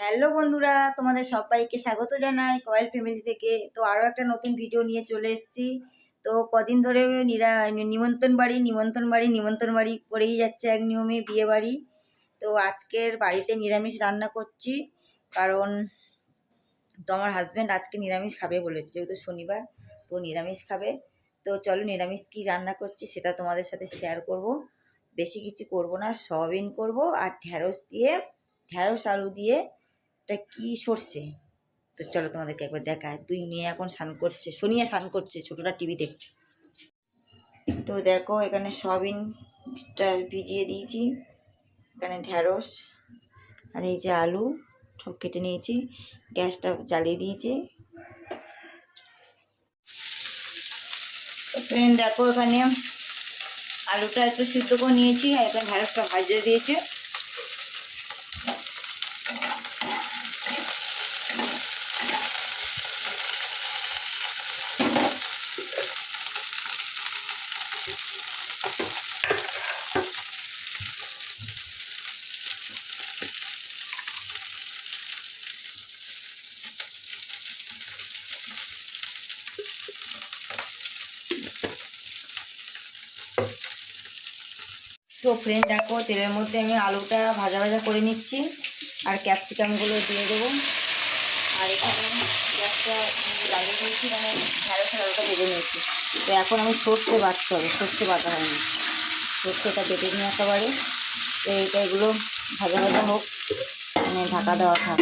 Hello বন্ধুরা, তোমাদের সবাইকে স্বাগত জানাই কয়েল ফ্যামিলি থেকে। তো আরও একটা নতুন ভিডিও নিয়ে চলে এসেছি। তো কদিন ধরে নিরা, নিমন্ত্রণ বাড়ি নিমন্ত্রণ বাড়ি নিমন্ত্রণ বাড়ি করেই যাচ্ছে এক নিয়মে বিয়ে বাড়ি। তো আজকের বাড়িতে নিরামিষ রান্না করছি, কারণ তো আমার হাজব্যান্ড আজকে নিরামিষ খাবে বলেছে, যেহেতু শনিবার, তো নিরামিষ খাবে। তো চলো নিরামিষ কী রান্না করছি সেটা তোমাদের সাথে শেয়ার করব। বেশি কিছু করব না, সয়াবিন করব আর ঢ্যাঁড়স দিয়ে ঢ্যাঁড়স আলু দিয়ে এটা কি সর্ষে তো চলো তোমাদেরকে একবার দেখায়। দুই মেয়ে এখন স্নান করছে, সোনিয়া স্নান করছে ছোটোটা টিভি দেখছে। তো দেখো, এখানে সয়াবিনটা ভিজিয়ে দিয়েছি। এখানে ঢ্যাঁড়স আর এই যে আলু সব কেটে নিয়েছি। গ্যাসটা জ্বালিয়ে দিয়েছি। ফ্রেন্ড দেখো এখানে আলুটা একটু সিদ্ধ করে নিয়েছি আর এখানে ঢ্যাঁড়সটা ভাজিয়ে দিয়েছি। তো ফ্রেন্ড দেখো, তেলের মধ্যে আমি আলুটা ভাজা ভাজা করে নিচ্ছি, আর ক্যাপসিকামগুলো দিয়ে দেবো। আর এখানে গ্যাসটা লাগিয়ে দিয়েছি মানে ঢ্যাঁড়স আলুটা ভেজে নিয়েছি। তো এখন আমি সর্ষে বাটতে হবে, সর্ষে বাটা হয়নি। সর্ষেটা বেটে নিয়ে একেবারে তো এইটা এগুলো ভাজা ভাজা হোক মানে ঢাকা দেওয়া থাক।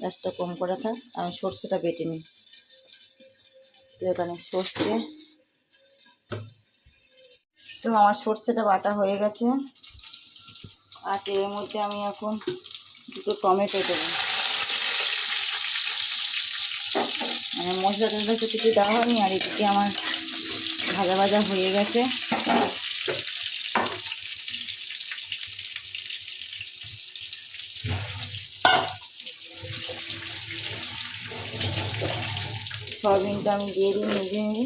গ্যাসটা কম করে থাক, আমি সর্ষেটা বেটে নিই। তো এখানে সর্ষে তো আমার সর্ষেটা বাটা হয়ে গেছে। আর তেলের মধ্যে আমি এখন দুটো টমেটো দেবো। মানে মশলা টশলা তো কিছু দেওয়া হয়নি, আর এদিকে আমার ভাজা ভাজা হয়ে গেছে। সয়াবিনটা আমি দিয়ে দিই নিজে নিজে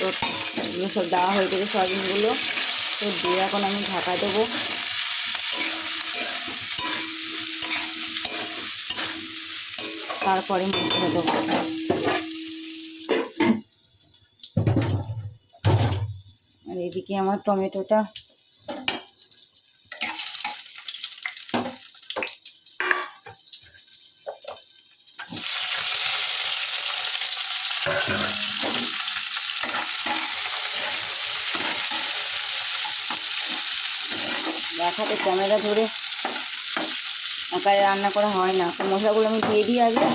তো এগুলো সব দেওয়া হয়ে গেছে সয়াবিনগুলো। তো দিয়ে এখন আমি ঢাকা দেবো। তারপরে মশলা দেবো। আর এদিকে আমার টমেটোটা দেখাতে ক্যামেরা ধরে। আকারে রান্না করা হয় না। তো মশলাগুলো আমি দিয়ে দিই আগে।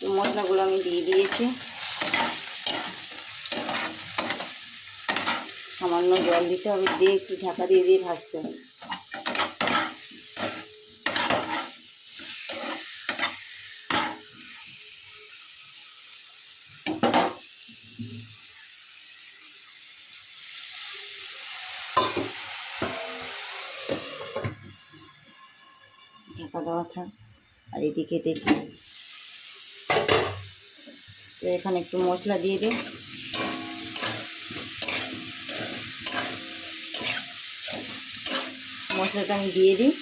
তো মশলাগুলো আমি দিয়ে দিয়েছি। সামান্য জল দিতে হবে। দিয়ে একটু ঢাকা দিয়ে দিয়ে ভাজতে হবে। ঢাকা দেওয়া আর এদিকে দেখি। তো এখানে একটু মশলা দিয়ে দিই। মশলাটা আমি দিয়ে দিই।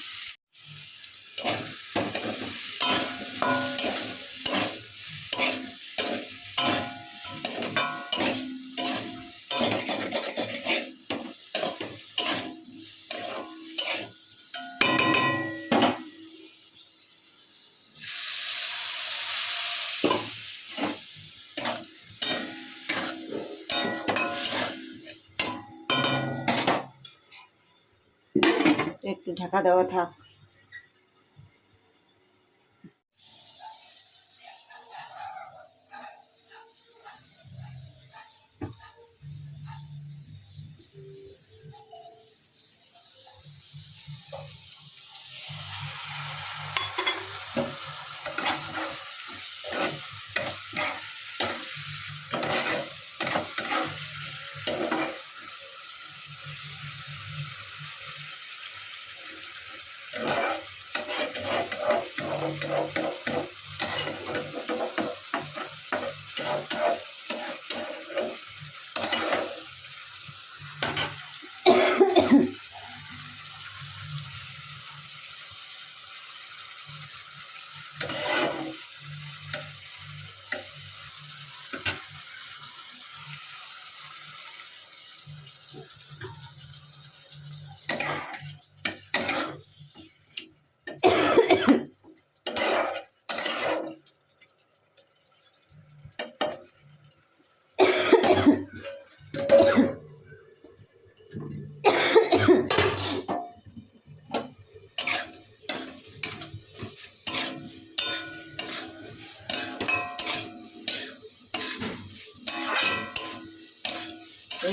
একটু ঢাকা দেওয়া থাক।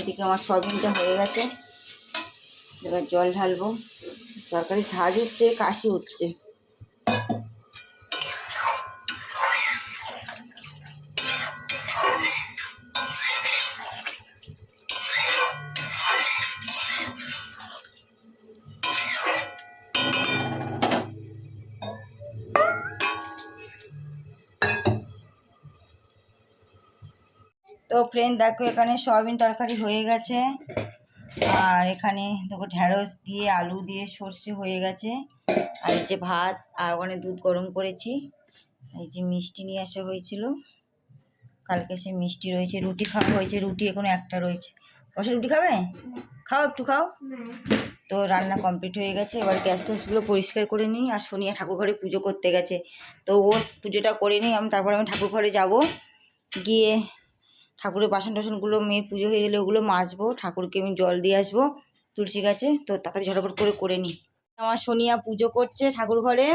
ওইদিকে আমার সয়াবিনটা হয়ে গেছে। এবার জল ঢালবো। তরকারি ঝাঁজ উঠছে কাশি উঠছে। তো ফ্রেন্ড দেখো এখানে সয়াবিন তরকারি হয়ে গেছে। আর এখানে দেখো ঢ্যাঁড়স দিয়ে, আলু দিয়ে সর্ষে হয়ে গেছে। আর এই যে ভাত, আর ওখানে দুধ গরম করেছি। এই যে মিষ্টি নিয়ে আসা হয়েছিল। কালকে সে মিষ্টি রয়েছে, রুটি খাওয়া হয়েছে, রুটি এখনও একটা রয়েছে। বসে রুটি খাবে? খাও একটু, খাও। তো রান্না কমপ্লিট হয়ে গেছে। এবার গ্যাস ট্যাসগুলো পরিষ্কার করে নিই। আর সোনিয়া ঠাকুর ঘরে পুজো করতে গেছে। তো ও পুজোটা করে নিই। আমি তারপরে আমি ঠাকুর ঘরে যাব। গিয়ে ঠাকুরের বাসন টাসনগুলো মেয়ের পুজো হয়ে গেলে ওগুলো মাজবো, ঠাকুরকে আমি জল দিয়ে আসব, তুলসী গাছে, তো তাড়াতাড়ি ঝটপট করে করে নিই। আমার সোনিয়া পুজো করছে ঠাকুর ঘরে,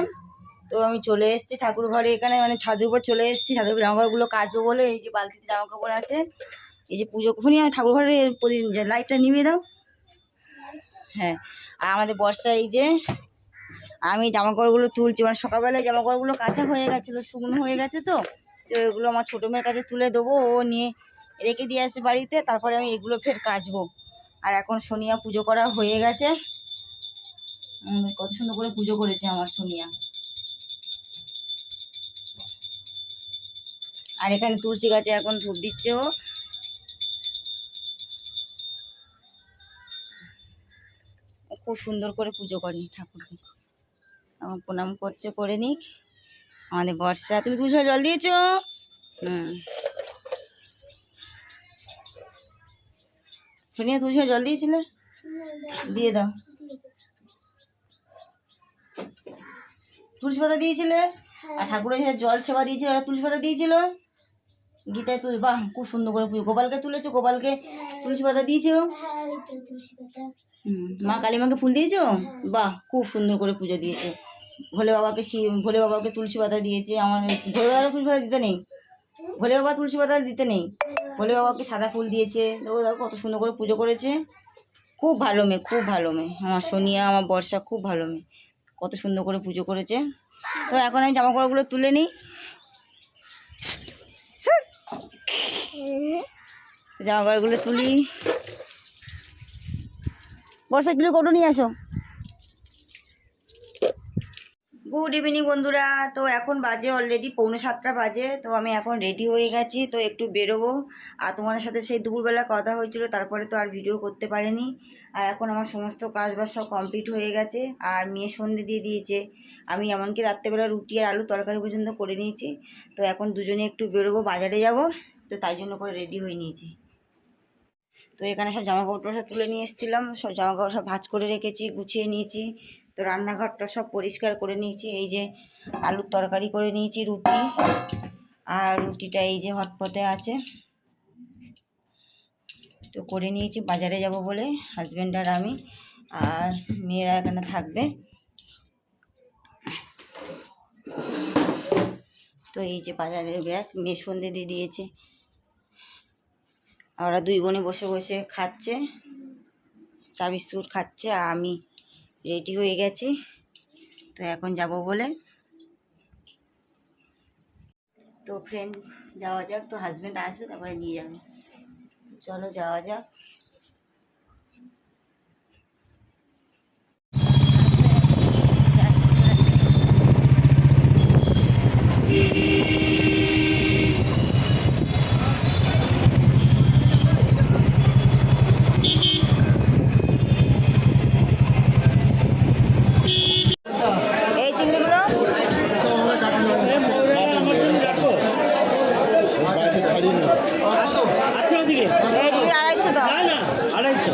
তো আমি চলে এসেছি ঠাকুর ঘরে এখানে মানে ছাদের উপর চলে এসেছি, ছাদের উপর জামাকাপড়গুলো কাচবো বলে, এই যে বালতিতে জামা কাপড় আছে, এই যে পুজো, সোনিয়া ঠাকুর ঘরে লাইটটা নিভিয়ে দাও। হ্যাঁ আর আমাদের বর্ষা এই যে, আমি জামা কাপড়গুলো তুলছি মানে সকালবেলায় জামা কাপড়গুলো কাঁচা হয়ে গেছিল, শুকনো হয়ে গেছে তো তো এগুলো আমার ছোটো মেয়ের কাছে তুলে দেবো, ও নিয়ে রেখে দিয়ে আসে বাড়িতে, তারপরে আমি এগুলো ফের কাচবো। আর এখন সোনিয়া পুজো করা হয়ে গেছে। কত সুন্দর করে পুজো করেছে আমার সোনিয়া। আর এখানে তুলসী গাছে এখন ধূপ দিচ্ছে ও। খুব সুন্দর করে পুজো করে ঠাকুরকে। এখন প্রণাম করছে, করে নিক। আমাদের বর্ষা, তুমি তুলসী জল দিয়েছ? হুম। সোনিয়া তুলসী জল দিয়েছিলে? দিয়ে দাও। তুলসী পাতা দিয়েছিলে? আর ঠাকুরের জল সেবা দিয়েছিল তুলসী পাতা দিয়েছিল? গীতায় তুল, বাহ, খুব সুন্দর করে পুজো। গোপালকে তুলেছো? গোপালকে তুলসী পাতা দিয়েছ? মা কালীমাকে ফুল দিয়েছ? বাহ, খুব সুন্দর করে পুজো দিয়েছে। ভোলে বাবাকে ভোলে বাবাকে তুলসী পাতা দিয়েছে। আমার ভোলে বাবাকে তুলসী পাতা দিতে নেই। ভোলে বাবা তুলসী পাতা দিতে নেই। ভোলে বাবাকে সাদা ফুল দিয়েছে। দেখো দেখো কত সুন্দর করে পুজো করেছে। খুব ভালো মেয়ে, খুব ভালো মেয়ে। আমার সোনিয়া, আমার বর্ষা খুব ভালো মেয়ে। কত সুন্দর করে পুজো করেছে। তো এখন আমি জামা কাপড়গুলো তুলে নিই। জামা কাপড়গুলো তুলি। বর্ষা কিলো কটো নিয়ে আসো? গুড ইভিনিং বন্ধুরা। তো এখন বাজে অলরেডি পৌনে সাতটা বাজে। তো আমি এখন রেডি হয়ে গেছি। তো একটু বেরোবো। আর তোমাদের সাথে সেই দুপুরবেলা কথা হয়েছিল, তারপরে তো আর ভিডিও করতে পারিনি। আর এখন আমার সমস্ত কাজবাজ সব কমপ্লিট হয়ে গেছে। আর মেয়ে সন্ধে দিয়ে দিয়েছে। আমি এমনকি রাত্রেবেলা রুটি আর আলু তরকারি পর্যন্ত করে নিয়েছি। তো এখন দুজনে একটু বেরোবো, বাজারে যাব। তো তাই জন্য করে রেডি হয়ে নিয়েছি। তো এখানে সব জামা কাপড় তুলে নিয়ে এসেছিলাম। সব জামা কাপড় সব ভাঁজ করে রেখেছি, গুছিয়ে নিয়েছি। তো রান্নাঘরটা সব পরিষ্কার করে নিয়েছি। এই যে আলুর তরকারি করে নিয়েছি, রুটি আর রুটিটা এই যে হটপটে আছে। তো করে নিয়েছি, বাজারে যাব বলে হাজব্যান্ড আর আমি আর মেয়েরা এখানে থাকবে। তো এই যে বাজারের ব্যাগ, মেয়ে সন্ধে দিয়ে দিয়েছে। ওরা দুই বোনে বসে বসে খাচ্ছে চা বিস্কুট খাচ্ছে, আর আমি রেডি হয়ে গেছে। তো এখন যাব বলে। তো ফ্রেন্ড যাওয়া যাক, তো হাজব্যান্ড আসবে, তারপরে নিয়ে যাবে। চলো যাওয়া যাক। আচ্ছা, আচ্ছা ওদিকে। আড়াইশো দাও। না না আড়াইশো।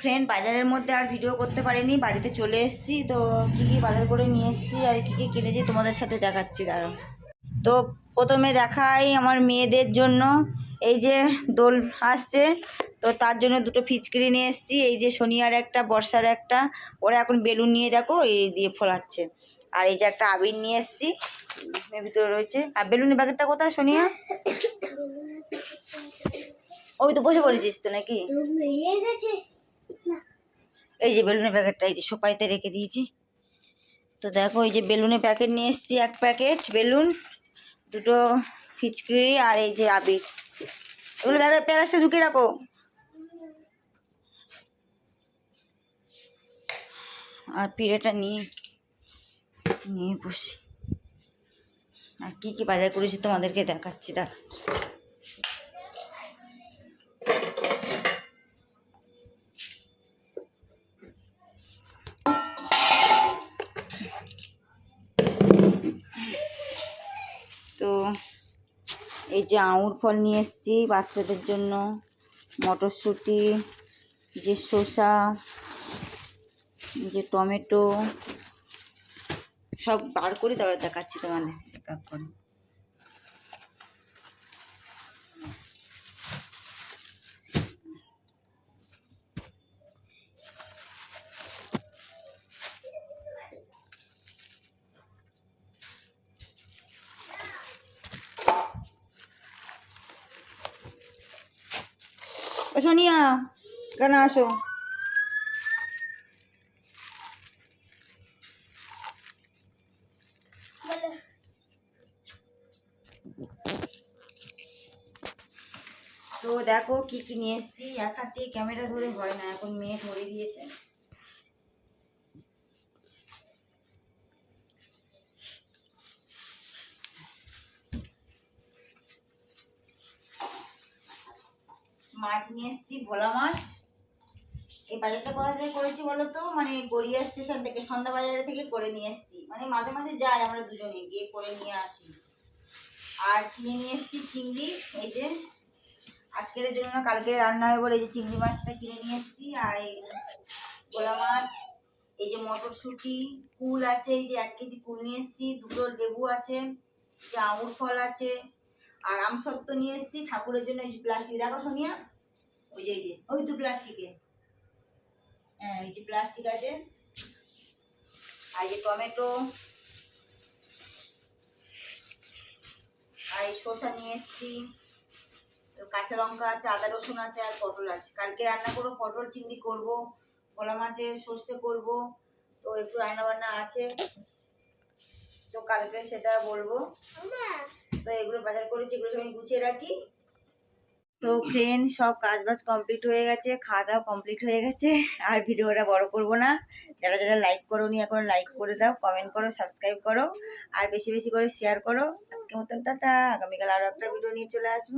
ফ্রেন্ড বাজারের মধ্যে আর ভিডিও করতে পারিনি, বাড়িতে চলে এসেছি। তো কী কী বাজার করে নিয়ে এসেছি আর কী কী কিনেছি তোমাদের সাথে দেখাচ্ছি, দাঁড়াও। তো প্রথমে দেখাই আমার মেয়েদের জন্য। এই যে দোল আসছে, তো তার জন্য দুটো ফিচকিরি নিয়ে এসেছি। এই যে শনিয়ার একটা, বর্ষার একটা, ওরা এখন বেলুন নিয়ে দেখো, এই দিয়ে ফোলাচ্ছে। আর এই যে একটা আবির নিয়ে এসেছি ভিতরে রয়েছে। আর বেলুনের প্যাকেটটা কোথায়, সোনিয়া? ওই তো বসে পড়েছিস তো নাকি? এই যে বেলুনের প্যাকেটটা, এই যে সোপাইতে রেখে দিয়েছি। তো দেখো, এই যে বেলুনের প্যাকেট নিয়ে এসেছি, এক প্যাকেট বেলুন, দুটো ফিচকিরি আর এই যে আবির। এগুলো ব্যাগের প্যারাসটা ঢুকিয়ে রাখো। আর পিড়েটা নিয়ে নিয়ে বসি। আর কী কী বাজার করেছি তোমাদেরকে দেখাচ্ছি দাঁড়া এই যে আঙুর ফল নিয়ে এসেছি বাচ্চাদের জন্য, মটরশুঁটি যে শসা যে টমেটো, সব বার করে তারপরে দেখাচ্ছি তোমাদের। করে। সোনিয়া কেন আসো তো দেখো কি কি নিয়ে এসেছি। এক হাতে ক্যামেরা ধরে হয় না, এখন মেয়ে ধরে দিয়েছে। মাছ নিয়ে এসেছি, ভোলা মাছ। এই বাজারটা কোথা থেকে করেছি বলো তো? মানে গড়িয়া স্টেশন থেকে, সন্ধ্যা বাজারে থেকে করে নিয়ে এসেছি। মানে মাঝে মাঝে যাই, আমরা দুজনে গিয়ে করে নিয়ে আসি। আর কিনে নিয়ে এসেছি চিংড়ি, এই যে। আজকের জন্য কালকে রান্না হবে বলে এই যে চিংড়ি মাছটা কিনে নিয়ে এসেছি। আর এই গোলা মাছ, এই যে মটরশুঁটি, কুল আছে, এই যে এক কেজি কুল নিয়ে এসেছি। দুটো লেবু আছে এই যে আঙুর ফল আছে। আর আমসত্ত্ব নিয়ে এসেছি, ঠাকুরের জন্য এই প্লাস্টিক দেখো সোনিয়া, ওই যে, এই যে, ওই তো প্লাস্টিকে হ্যাঁ এই যে প্লাস্টিক আছে। আর যে টমেটো। আর এই শসা নিয়ে এসেছি। কাঁচা লঙ্কা আছে, আদা রসুন আছে আর পটল আছে। কালকে রান্না করব, পটল চিংড়ি করব ভোলা মাছের সর্ষে করব। তো একটু রান্না বান্না আছে। তো কালকে সেটা বলব। তো এগুলো বাজার করেছি, এগুলো আমি গুছিয়ে রাখি। তো ফ্রেন সব কাজ বাজ কমপ্লিট হয়ে গেছে খাওয়া দাওয়া কমপ্লিট হয়ে গেছে। আর ভিডিওটা বড় করব না। যারা যারা লাইক করো নি এখন লাইক করে দাও কমেন্ট করো সাবস্ক্রাইব করো। আর বেশি বেশি করে শেয়ার করো। আজকের মতন টাটা। আগামীকাল আরও একটা ভিডিও নিয়ে চলে আসব।